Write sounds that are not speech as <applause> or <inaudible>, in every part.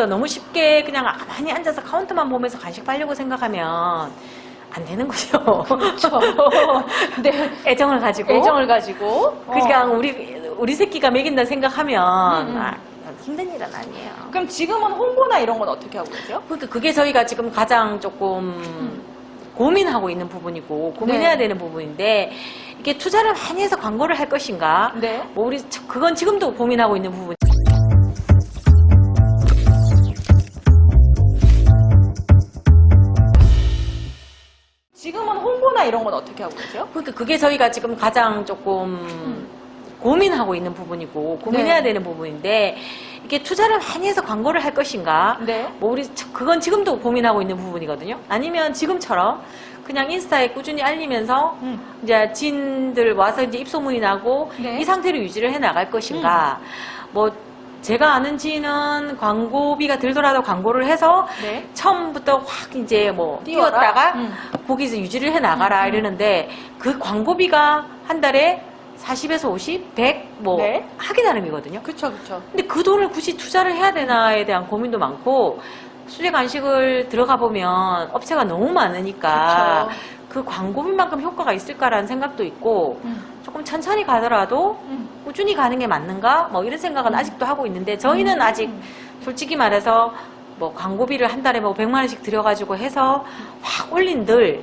초반부터 너무 쉽게 그냥 가만히 앉아서 카운터만 보면서 간식 팔려고 생각하면 안 되는 거죠. 그렇죠. <laughs> 네. 애정을 가지고. 애정을 가지고. 그냥 어. 우리 우리 새끼가 먹인다 생각하면 음, 음. 아, 힘든 일은 아니에요. 그럼 지금은 홍보나 이런 건 어떻게 하고 계세요? 그러니까 그게 저희가 지금 가장 조금 고민하고 있는 부분이고 고민해야 음. 네. 되는 부분인데 이게 투자를 많이 해서 광고를 할 것인가? 네. 뭐 우리 저- 그건 지금도 고민하고 있는 부분. 이런 건 어떻게 하고 계세요? 그러니까 그게 저희가 지금 가장 조금 고민하고 있는 부분이고 고민해야 네. 되는 부분인데 이게 투자를 많이 해서 광고를 할 것인가? 네. 뭐 우리 저- 그건 지금도 고민하고 있는 부분이거든요. 아니면 지금처럼 그냥 인스타에 꾸준히 알리면서 음. 이제 진들 와서 이제 입소문이 나고 네. 음. 이 상태로 유지를 해 나갈 것인가? 뭐 제가 아는 지는 광고비가 들더라도 광고를 해서 네. 처음부터 확 이제 뭐 띄워라? 띄웠다가 음. 거기서 유지를 해 나가라 음, 음. 이러는데 그 광고비가 한 달에 40에서 50, 100뭐 네. 하기 나름이거든요. 그쵸, 그쵸. 근데 그 돈을 굳이 투자를 해야 되나에 대한 고민도 많고 수제 간식을 들어가 보면 업체가 너무 많으니까 그쵸. 그 광고비만큼 효과가 있을까라는 생각도 있고 음. 조금 천천히 가더라도 음. 꾸준히 가는 게 맞는가 뭐 이런 생각은 아직도 하고 있는데 저희는 음. 아직 솔직히 말해서 뭐 광고비를 한 달에 뭐 100만 원씩 들여가지고 해서 확 올린들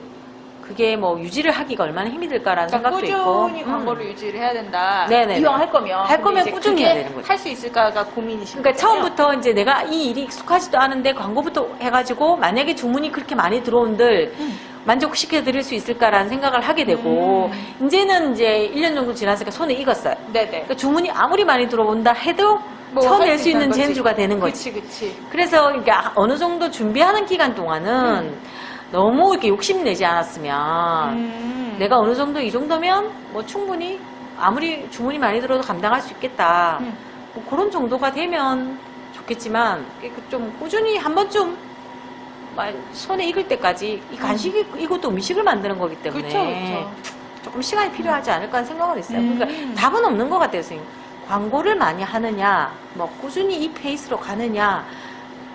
그게 뭐 유지를 하기가 얼마나 힘이 들까라는 그러니까 생각도 있고 꾸준히 음. 광고를 유지를 해야 된다. 네네네. 이왕 할 거면. 할 거면 꾸준히 해야 되는 거죠. 할 수 있을까가 고민이신 그러니까. 처음부터 이제 내가 이 일이 익숙하지도 않은데 광고부터 해가지고 만약에 주문이 그렇게 많이 들어온들 음. 만족시켜 드릴 수 있을까라는 생각을 하게 되고 음. 이제는 이제 1년 정도 지났으니까 손에 익었어요. 네네. 그러니까 주문이 아무리 많이 들어온다 해도 뭐 쳐낼 수 있는. 재주가 되는 거지. 그치, 그치. 그래서 이게 어느 정도 준비하는 기간 동안은 음. 너무 이렇게 욕심내지 않았으면 음. 내가 어느 정도 이 정도면 뭐 충분히 아무리 주문이 많이 들어도 감당할 수 있겠다. 음. 뭐 그런 정도가 되면 좋겠지만 이게 그좀 꾸준히 한 번쯤 막 손에 익을 때까지 이 간식이 이것도 음식을 만드는 거기 때문에 그쵸, 그쵸. 조금 시간이 필요하지 않을까 하는 생각은 있어요. 음. 그러니까 답은 없는 것 같아요, 선생님. 광고를 많이 하느냐, 뭐 꾸준히 이 페이스로 가느냐,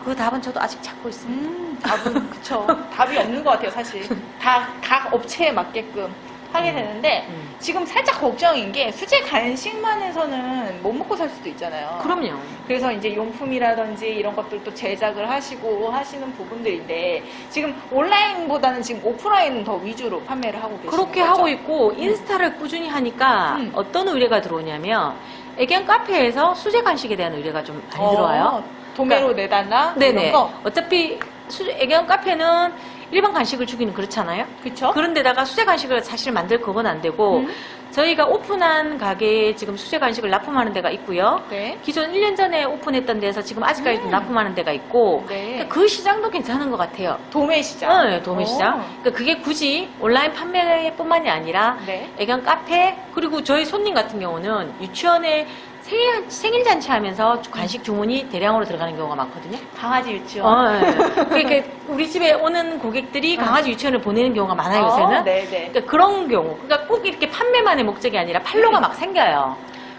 그 답은 저도 아직 찾고 있습니다. 음, 답은 그쵸. 답이 없는 것 같아요, 사실. 다, 각 업체에 맞게끔 하게 음. 되는데, 음. 지금 살짝 걱정인 게, 수제 간식만 해서는 못 먹고 살 수도 있잖아요. 그럼요. 그래서 이제 용품이라든지 이런 것들도 제작을 하시고 하시는 부분들인데, 지금 온라인보다는 지금 오프라인 더 위주로 판매를 하고 계시는 그렇게 거죠? 하고 있고 인스타를 꾸준히 하니까 음. 어떤 의뢰가 들어오냐면 애견 카페에서 수제 간식에 대한 의뢰가 좀 많이 들어와요. 어, 도매로 내달라? 네네. 어차피 수, 애견 카페는 일반 간식을 주기는 그렇잖아요. 그쵸? 그런데다가 수제 간식을 사실 만들 그건 안 되고 음. 저희가 오픈한 가게에 지금 수제 간식을 납품하는 데가 있고요. 네. 기존 1년 전에 오픈했던 데에서 지금 아직까지도 음. 납품하는 데가 있고 네. 그러니까 그 시장도 괜찮은 것 같아요. 도매 시장. 네, 도매 시장. 오. 그러니까 그게 굳이 온라인 판매뿐만이 아니라 네. 애견 카페 그리고 저희 손님 같은 경우는 유치원에 생일, 생일 잔치 하면서 간식 주문이 대량으로 들어가는 경우가 많거든요. 강아지 유치원. 어, <laughs> 예. 그러니까 우리 집에 오는 고객들이 강아지 유치원을 보내는 경우가 많아요, 요새는. 어, 네 네. 그러니까 그런 경우. 그러니까 꼭 이렇게 판매만의 목적이 아니라 팔로가 막 생겨요.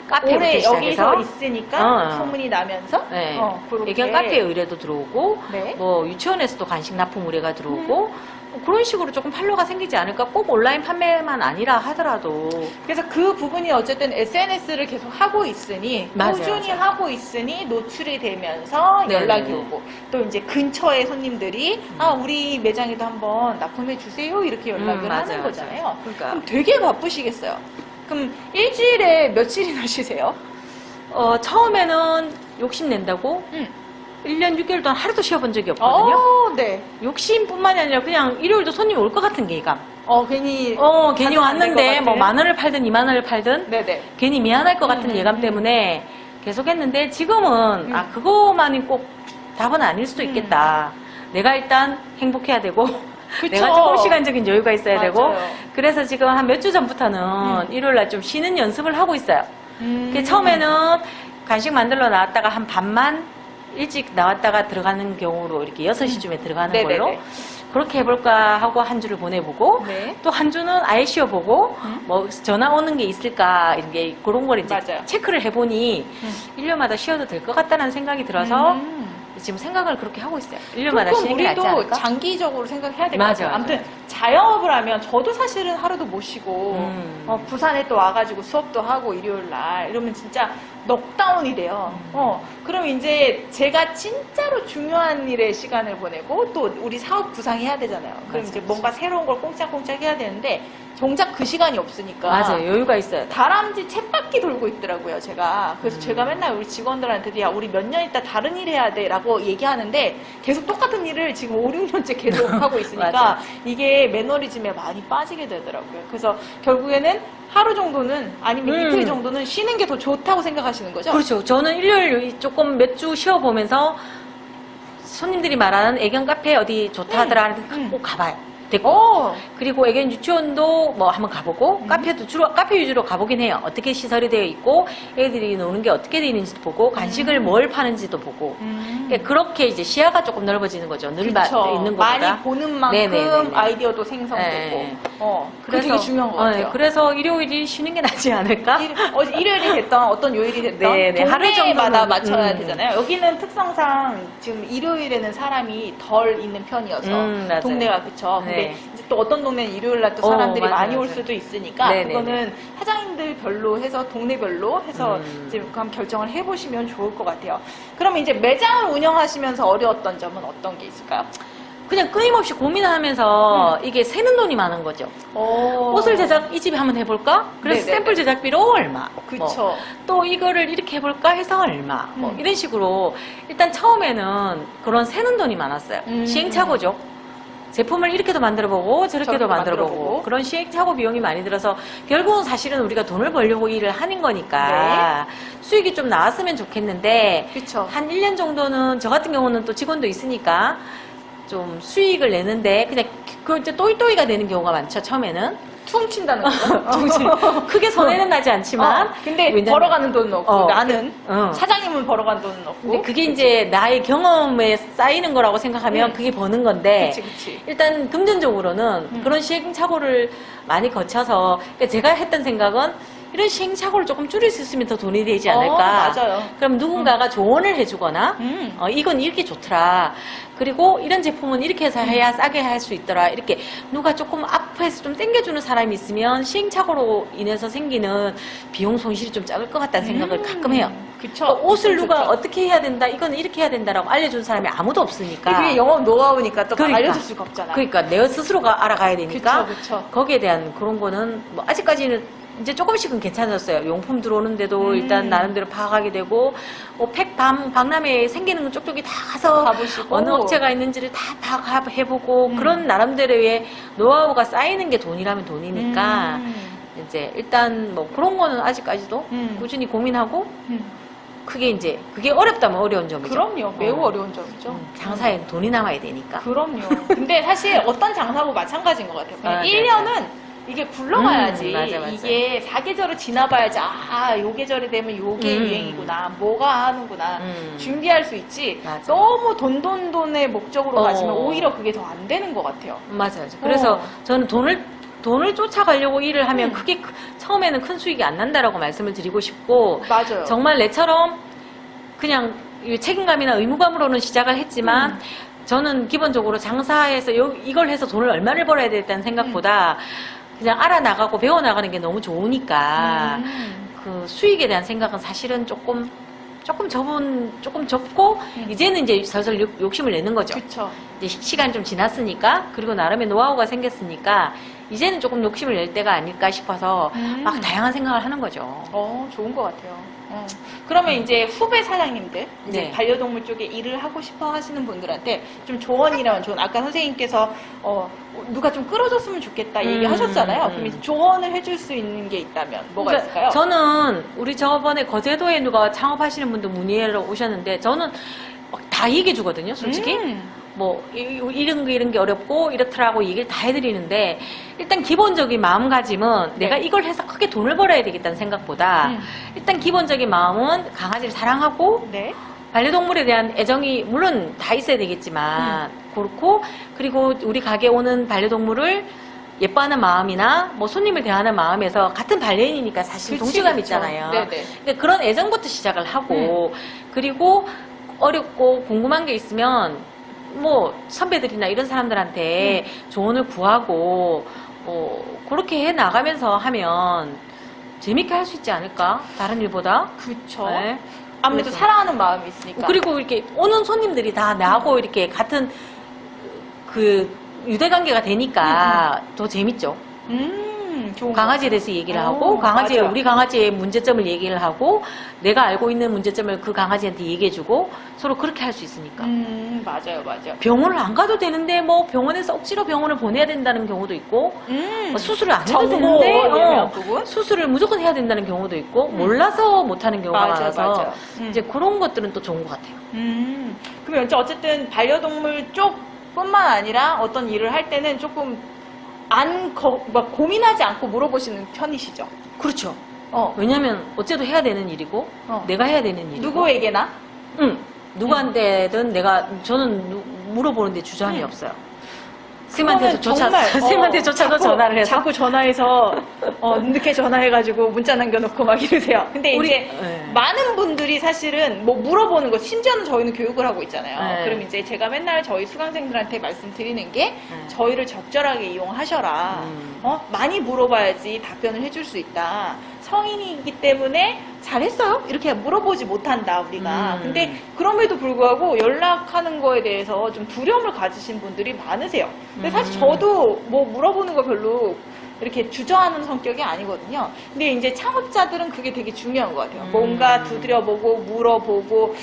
카페부터 올해 시작해서. 여기서 있으니까 어. 소문이 나면서 네. 어, 그렇게. 애견 카페 의뢰도 들어오고 네. 뭐 유치원에서도 간식 납품 의뢰가 들어오고 뭐 그런 식으로 조금 팔로가 생기지 않을까 꼭 온라인 판매만 아니라 하더라도 그래서 그 부분이 어쨌든 SNS를 계속 하고 있으니 맞아요, 꾸준히 맞아요. 하고 있으니 노출이 되면서 네, 연락이 네. 오고 또 이제 근처에 손님들이 아 우리 매장에도 한번 납품해 주세요 이렇게 연락을 음, 하는 맞아요, 거잖아요. 맞아요. 그러니까 그럼 되게 바쁘시겠어요. 그럼 일주일에 며칠이나 <laughs> 쉬세요? 어, 처음에는 욕심 낸다고 음. 1년 6개월 동안 하루도 쉬어본 적이 없거든요. 어, 네. 욕심뿐만이 아니라 그냥 일요일도 손님이 올 것 같은 계획감. 어 괜히 어, 괜히 왔는데 것뭐 같은? 만 원을 팔든 2만 원을 팔든 네네. 괜히 미안할 것 같은 음, 예감 음. 때문에 계속 했는데 지금은 음. 아 그거만이 꼭 답은 아닐 수도 있겠다. 내가 일단 행복해야 되고 <laughs> 그쵸. 내가 조금 시간적인 여유가 있어야 되고 맞아요. 그래서 지금 한 몇 주 전부터는 음. 일요일 날 좀 쉬는 연습을 하고 있어요. 음. 그 처음에는 간식 만들러 나왔다가 한 반만 일찍 나왔다가 들어가는 경우로 이렇게 6시쯤에 들어가는 음. 네네네. 걸로 그렇게 해볼까 하고 한 주를 보내보고 네. 또 한 주는 아예 쉬어보고 음. 뭐 전화 오는 게 있을까 이런 게 그런 걸 이제 맞아요. 체크를 해보니 음. 1년마다 쉬어도 될 것 같다는 생각이 들어서 음. 지금 생각을 그렇게 하고 있어요. 1년마다 조금 쉬는 게 낫지 우리도 않을까? 장기적으로 생각해야 될 것 맞아, 같아요. 맞아. 아무튼 자영업을 하면 저도 사실은 하루도 못 쉬고 음. 어, 부산에 또 와가지고 수업도 하고 일요일 날 이러면 진짜 넉다운이 돼요. 음. 어, 그럼 이제 제가 진짜로 중요한 일에 시간을 보내고 또 우리 사업 구상해야 되잖아요. 그럼 맞아, 이제. 뭔가 새로운 걸 꽁짝꽁짝 해야 되는데 정작 그 시간이 없으니까 맞아요. 여유가 있어야 돼. 다람쥐 챗바퀴 돌고 있더라고요, 제가. 그래서 음. 제가 맨날 우리 직원들한테, 야, 우리 몇 년 있다 다른 일 해야 돼. 라고 얘기하는데, 계속 똑같은 일을 지금 5, 6년째 계속 <laughs> 하고 있으니까, 맞아. 이게 매너리즘에 많이 빠지게 되더라고요. 그래서 결국에는 하루 정도는, 아니면 음. 이틀 정도는 쉬는 게 더 좋다고 생각하시는 거죠? 그렇죠. 저는 일요일 조금 몇 주 쉬어보면서 손님들이 말하는 애견 카페 어디 좋다 하더라 하는데 음. 꼭 가봐요. 됐고. 오! 그리고 애견 유치원도 뭐 한번 가보고 음. 카페도 주로 카페 위주로 가보긴 해요. 어떻게 시설이 되어 있고 애들이 노는 게 어떻게 되어 있는지도 보고 간식을 음. 뭘 파는지도 보고 음. 그러니까 그렇게 이제 시야가 조금 넓어지는 거죠. 늘 마- 그쵸. 있는 것보다. 많이 보는 만큼 네네네네. 아이디어도 생성되고. 네. 어, 그게 되게 중요한 것 어, 같아요. 네. 그래서 일요일이 쉬는 게 낫지 않을까? 일, 어, 일요일이 됐던 어떤 요일이 됐던 네, 네. 하루 동네마다 정도는, 맞춰야 음. 되잖아요. 여기는 특성상 지금 일요일에는 사람이 덜 있는 편이어서 음, 맞아요. 동네가 그쵸. 근데 네. 이제 또 어떤 동네는 일요일 날 또 어, 사람들이 맞아요, 많이 올 맞아요. 수도 있으니까 네, 네, 그거는 사장님들별로 해서 동네별로 해서 음. 이제 그럼 결정을 해보시면 좋을 것 같아요. 그럼 이제 매장을 운영하시면서 어려웠던 점은 어떤 게 있을까요? 그냥 끊임없이 고민하면서 음. 이게 새는 돈이 많은 거죠. 오. 옷을 제작 이 집에 한번 해볼까? 그래서 네네네. 샘플 제작비로 얼마? 뭐 그쵸. 또 이거를 이렇게 해볼까 해서 얼마? 뭐 음. 이런 식으로 일단 처음에는 그런 새는 돈이 많았어요. 음. 시행착오죠. 제품을 이렇게도 만들어보고 저렇게도 저렇게 만들어보고 만들어보고. 그런 시행착오 비용이 많이 들어서 결국은 사실은 우리가 돈을 벌려고 일을 하는 거니까 수익이 좀 나왔으면 좋겠는데 그쵸. 한 1년 정도는 저 같은 경우는 또 직원도 있으니까 좀 수익을 내는데 그냥 그 이제 또이또이가 되는 경우가 많죠 처음에는 퉁친다는 거죠. 정신 <laughs> 크게 손해는 나지 않지만 어, 근데 왜냐면- 벌어가는 돈은 없고 어, 나는 어. 사장님은 벌어가는 돈은 없고 근데 그게 이제 나의 경험에 쌓이는 거라고 생각하면 음. 그게 버는 건데 그치 그치 일단 금전적으로는 음. 그런 시행착오를 많이 거쳐서 그러니까 제가 했던 생각은 이런 시행착오를 조금 줄일 수 있으면 더 돈이 되지 않을까 어, 맞아요 그럼 누군가가 조언을 해주거나 음. 어, 이건 이렇게 좋더라. 그리고 이런 제품은 이렇게 해서 해야 싸게 할 수 있더라. 이렇게 누가 조금 앞에서 좀 땡겨주는 사람이 있으면 시행착오로 인해서 생기는 비용 손실이 좀 작을 것 같다는 생각을 음. 가끔 해요. 그쵸 또 옷을 누가 좋죠. 어떻게 해야 된다, 이건 이렇게 해야 된다라고 알려준 사람이 아무도 없으니까. 그게 영업 노하우니까 또 그러니까. 알려줄 수가 없잖아 그러니까 내가 스스로가 알아가야 되니까 그쵸 그쵸 거기에 대한 그런 거는 뭐 아직까지는 이제 조금씩은 괜찮았어요. 용품 들어오는데도 음. 일단 나름대로 파악하게 되고 뭐 팩밤 박람회에 생기는 건 쪽쪽이 다 가서 가보시고 어느 업체가 있는지를 다 파악해보고 음. 그런 나름대로의 노하우가 쌓이는 게 돈이라면 돈이니까 음. 이제 일단 뭐 그런 거는 아직까지도 음. 꾸준히 고민하고 음. 그게 이제 그게 어렵다면 어려운 점이죠. 그럼요 매우 어. 어. 려운 점이죠 음, 장사에 돈이 남아야 되니까. 그럼요 근데 사실 어떤 장사고 마찬가지인 것 같아요 그냥 맞아요. 1년은 이게 굴러가야지 음, 맞아, 맞아. 이게 사계절을 지나봐야지 아, 요 계절이 되면 요게 음. 유행이구나 뭐가 하는구나 음. 준비할 수 있지 맞아. 너무 돈돈돈의 목적으로 어. 가시면 오히려 그게 더 안 되는 것 같아요 맞아요. 그래서 어. 저는 돈을 돈을 쫓아가려고 일을 하면 음. 크게 크- 처음에는 큰 수익이 안 난다라고 말씀을 드리고 싶고 맞아요 정말 내처럼 그냥 이 책임감이나 의무감으로는 시작을 했지만 음. 저는 기본적으로 장사에서 요- 이걸 해서 돈을 얼마를 벌어야 되겠다는 생각보다 그냥 알아나가고 배워나가는 게 너무 좋으니까 음. 그 수익에 대한 생각은 사실은 조금 조금 접은 조금 접고 음. 이제는 이제 슬슬 욕- 욕심을 내는 거죠. 그쵸 이제 시- 시간이 좀 지났으니까 그리고 나름의 노하우가 생겼으니까 이제는 조금 욕심을 낼 때가 아닐까 싶어서 음. 막 다양한 생각을 하는 거죠. 어, 좋은 것 같아요. 어. 그러면 이제 후배 사장님들, 이제 네. 반려동물 쪽에 일을 하고 싶어 하시는 분들한테 좀 조언이라면 조언. 아까 선생님께서, 어, 누가 좀 끌어줬으면 좋겠다 음, 얘기하셨잖아요. 음. 그럼 이제 조언을 해줄 수 있는 게 있다면 뭐가 그러니까 있을까요? 저는 우리 저번에 거제도에 누가 창업하시는 분들 문의하러 오셨는데 저는 막 다 얘기해 주거든요, 솔직히. 음. 뭐 이- 이런 게 이런 게 어렵고 이렇더라고 얘기를 다 해드리는데 일단 기본적인 마음가짐은 네. 내가 이걸 해서 크게 돈을 벌어야 되겠다는 생각보다 음. 일단 기본적인 마음은 강아지를 사랑하고 네. 반려동물에 대한 애정이 물론 다 있어야 되겠지만 그렇고 그리고 우리 가게 오는 반려동물을 예뻐하는 마음이나 뭐 손님을 대하는 마음에서 같은 반려인이니까 사실 그치, 동질감 그쵸. 있잖아요. 네네. 근데 그런 애정부터 시작을 하고 그리고 어렵고 궁금한 게 있으면 뭐 선배들이나 이런 사람들한테 조언을 구하고 어, 그렇게 해 나가면서 하면 재밌게 할 수 있지 않을까? 다른 일보다. 그쵸. 네. 아무래도 그래서. 사랑하는 마음이 있으니까. 그리고 이렇게 오는 손님들이 다 나하고 이렇게 같은 그 유대 관계가 되니까 더 재밌죠. 음, 좋은 강아지에 대해서 얘기를 어, 하고 강아지의 맞아. 우리 강아지의 문제점을 얘기를 하고 내가 알고 있는 문제점을 그 강아지한테 얘기해주고 서로 그렇게 할 수 있으니까. 음, 맞아요, 맞아요. 병원을 안 가도 되는데 뭐 병원에서 억지로 병원을 보내야 된다는 경우도 있고 음, 뭐 수술을 안 해도 정보 되는데 어? 수술을 무조건 해야 된다는 경우도 있고 음. 몰라서 못하는 경우가 맞아요, 많아서 맞아요. 음. 이제 그런 것들은 또 좋은 것 같아요. 음, 그러면 이제 어쨌든 반려동물 쪽 뿐만 아니라 어떤 일을 할 때는 조금 안 거, 막 고민하지 않고 물어보시는 편이시죠? 그렇죠. 어, 왜냐면 어째도 해야 되는 일이고 어. 내가 해야 되는 일이고 누구에게나? 응. 누구한테든 내가 저는 누- 물어보는데 주저함이 음. 없어요. 쌤한테조차 정말, <laughs> 쌤한테조차도 어, 전화를 해서 자꾸 전화해서 어, 늦게 전화해가지고 문자 남겨놓고 막 이러세요. 근데 우리- 이제 네. 많은 분들이 사실은 뭐 물어보는 거 심지어는 저희는 교육을 하고 있잖아요. 네. 그럼 이제 제가 맨날 저희 수강생들한테 말씀드리는 게 네. 저희를 적절하게 이용하셔라. 음. 어? 많이 물어봐야지 답변을 해줄 수 있다. 성인이기 때문에 잘했어요? 이렇게 물어보지 못한다, 우리가. 음. 근데 그럼에도 불구하고 연락하는 거에 대해서 좀 두려움을 가지신 분들이 많으세요. 근데 사실 음. 저도 뭐 물어보는 거 별로 이렇게 주저하는 성격이 아니거든요. 근데 이제 창업자들은 그게 되게 중요한 것 같아요. 음. 뭔가 두드려보고, 물어보고,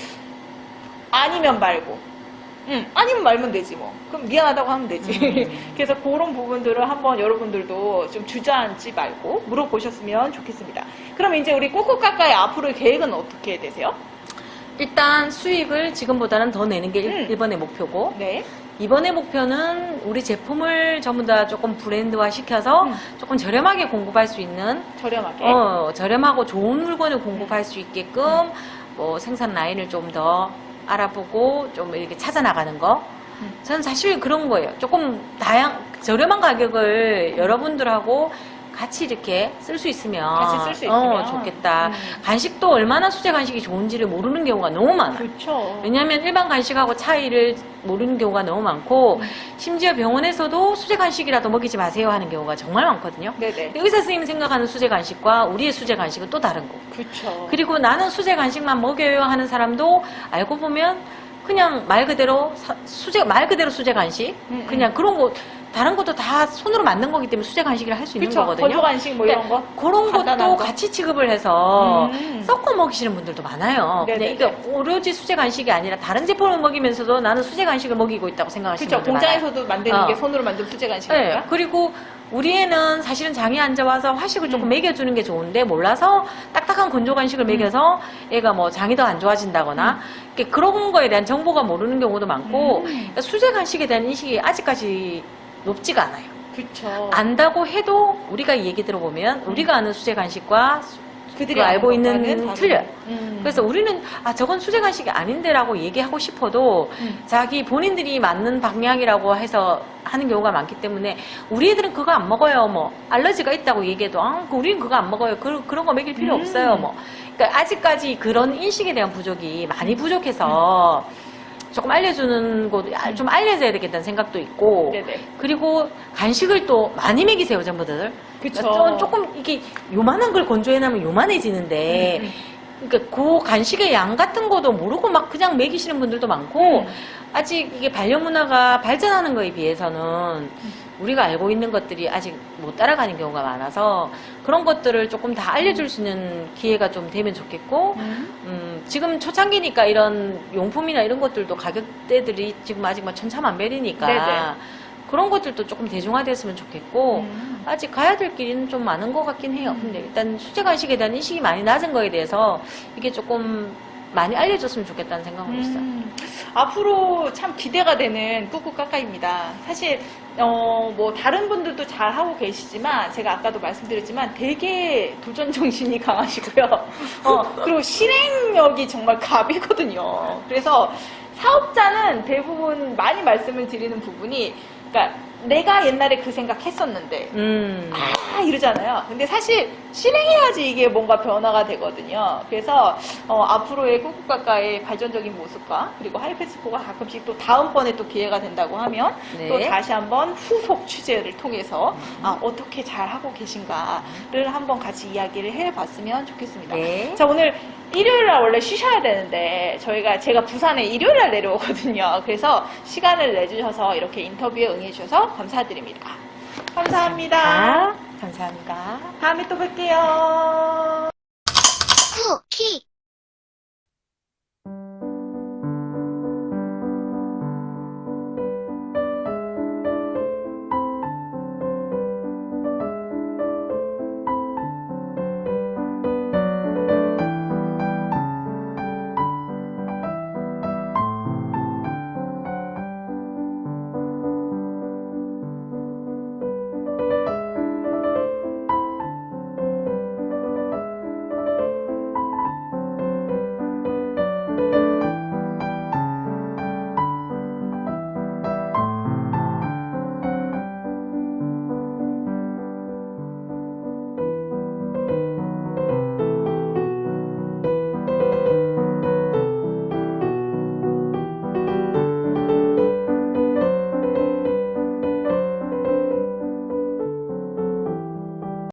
아니면 말고. 응, 아니면 말면 되지 뭐. 그럼 미안하다고 하면 되지. 음. <laughs> 그래서 그런 부분들을 한번 여러분들도 좀 주저앉지 말고 물어보셨으면 좋겠습니다. 그럼 이제 우리 꼬꼬까까의 앞으로의 계획은 어떻게 되세요? 일단 수익을 지금보다는 더 내는 게 음. 일 1번의 목표고 네. 이번의 목표는 우리 제품을 전부 다 조금 브랜드화 시켜서 음. 조금 저렴하게 공급할 수 있는 저렴하게. 어, 저렴하고 좋은 물건을 공급할 수 있게끔 뭐 생산 라인을 좀더 알아보고 좀 이렇게 찾아나가는 거. 음. 저는 사실 그런 거예요. 조금 다양 저렴한 가격을 여러분들하고 같이 이렇게 쓸 수 있으면 같이 쓸수 어, 있으면. 좋겠다. 음. 간식도 얼마나 수제 간식이 좋은지를 모르는 경우가 너무 많아요. 그렇죠. 왜냐하면 일반 간식하고 차이를 모르는 경우가 너무 많고 음. 심지어 병원에서도 수제 간식이라도 먹이지 마세요 하는 경우가 정말 많거든요. 네네. 근데 의사 선생님이 생각하는 수제 간식과 우리의 수제 간식은 또 다른 거고. 그렇죠. 그리고 나는 수제 간식만 먹여요 하는 사람도 알고 보면 그냥 말 그대로 사- 수제 말 그대로 수제 간식 음, 그냥 그런 거 다른 것도 다 손으로 만든 거기 때문에 수제 간식이라 할 수 있는 그렇죠. 거거든요. 건조 간식 뭐 이런 거. 그런 것도 거. 같이 취급을 해서 음. 섞어 먹이시는 분들도 많아요. 근데 네네네. 이게 오로지 수제 간식이 아니라 다른 제품을 먹이면서도 나는 수제 간식을 먹이고 있다고 생각하시는 그렇죠. 분들. 공장에서도 만드는 어. 게 손으로 만든 수제 네, 간식이니까. 그리고 우리 애는 사실은 장이 앉아와서 화식을 조금 음. 먹여주는 게 좋은데 몰라서 딱딱한 건조 간식을 먹여서 애가 뭐 장이 더 안 좋아진다거나 이렇게 그런 거에 대한 정보가 모르는 경우도 많고 음. 그러니까 수제 간식에 대한 인식이 아직까지 높지가 않아요. 그렇죠. 안다고 해도 우리가 얘기 들어보면 우리가 아는 수제 간식과 수- 그들이 그 알고 있는 틀려요. 음. 그래서 우리는 아 저건 수제 간식이 아닌데라고 얘기하고 싶어도 음. 자기 본인들이 맞는 방향이라고 해서 하는 경우가 많기 때문에 우리 애들은 그거 안 먹어요 뭐 알러지가 있다고 얘기해도 아그 우리는 그거 안 먹어요 그, 그런 거 먹일 필요 음. 없어요 뭐 그러니까 아직까지 그런 인식에 대한 부족이 많이 부족해서 조금 알려주는 곳, 아, 좀 알려줘야 되겠다는 생각도 있고 네네. 그리고 간식을 또 많이 먹이세요 전부들 그쵸. 좀- 조금 이게 요만한 걸 건조해놓으면 요만해지는데 음, 그러니까 그 간식의 양 같은 것도 모르고 막 그냥 먹이시는 분들도 많고 음. 아직 이게 반려 문화가 발전하는 거에 비해서는 우리가 알고 있는 것들이 아직 못 따라가는 경우가 많아서 그런 것들을 조금 다 알려줄 수 있는 기회가 좀 되면 좋겠고 음. 음, 지금 초창기니까 이런 용품이나 이런 것들도 가격대들이 지금 아직 막 천차만별이니까 네네. 그런 것들도 조금 대중화됐으면 좋겠고 음. 아직 가야 될 길은 좀 많은 것 같긴 해요. 음. 근데 일단 수제 간식에 대한 인식이 많이 낮은 거에 대해서 이게 조금 많이 알려줬으면 좋겠다는 있어요. 음, 앞으로 참 기대가 되는 꾹꾹까까입니다. 사실 어, 뭐 다른 분들도 잘 하고 계시지만 제가 아까도 말씀드렸지만 되게 도전 정신이 <laughs> 강하시고요. 어, 그리고 실행력이 정말 갑이거든요. 그래서 사업자는 대부분 많이 말씀을 드리는 부분이 그러니까 내가 옛날에 그 생각했었는데 음. 아 이러잖아요. 근데 사실 실행해야지 이게 뭔가 변화가 되거든요. 그래서 어, 앞으로의 꾹꾹까까의 발전적인 모습과 그리고 하이패스포가 가끔씩 또 다음번에 또 기회가 된다고 하면 네. 또 다시 한번 후속 취재를 통해서 아, 어떻게 잘 하고 계신가를 한번 같이 이야기를 해봤으면 좋겠습니다. 네. 자 오늘 일요일 날 원래 쉬셔야 되는데 저희가 제가 부산에 일요일 날 내려오거든요. 그래서 시간을 내주셔서 이렇게 인터뷰에 응해주셔서 감사드립니다. 감사합니다. 아, 감사합니다. 다음에 또 뵐게요. 쿠키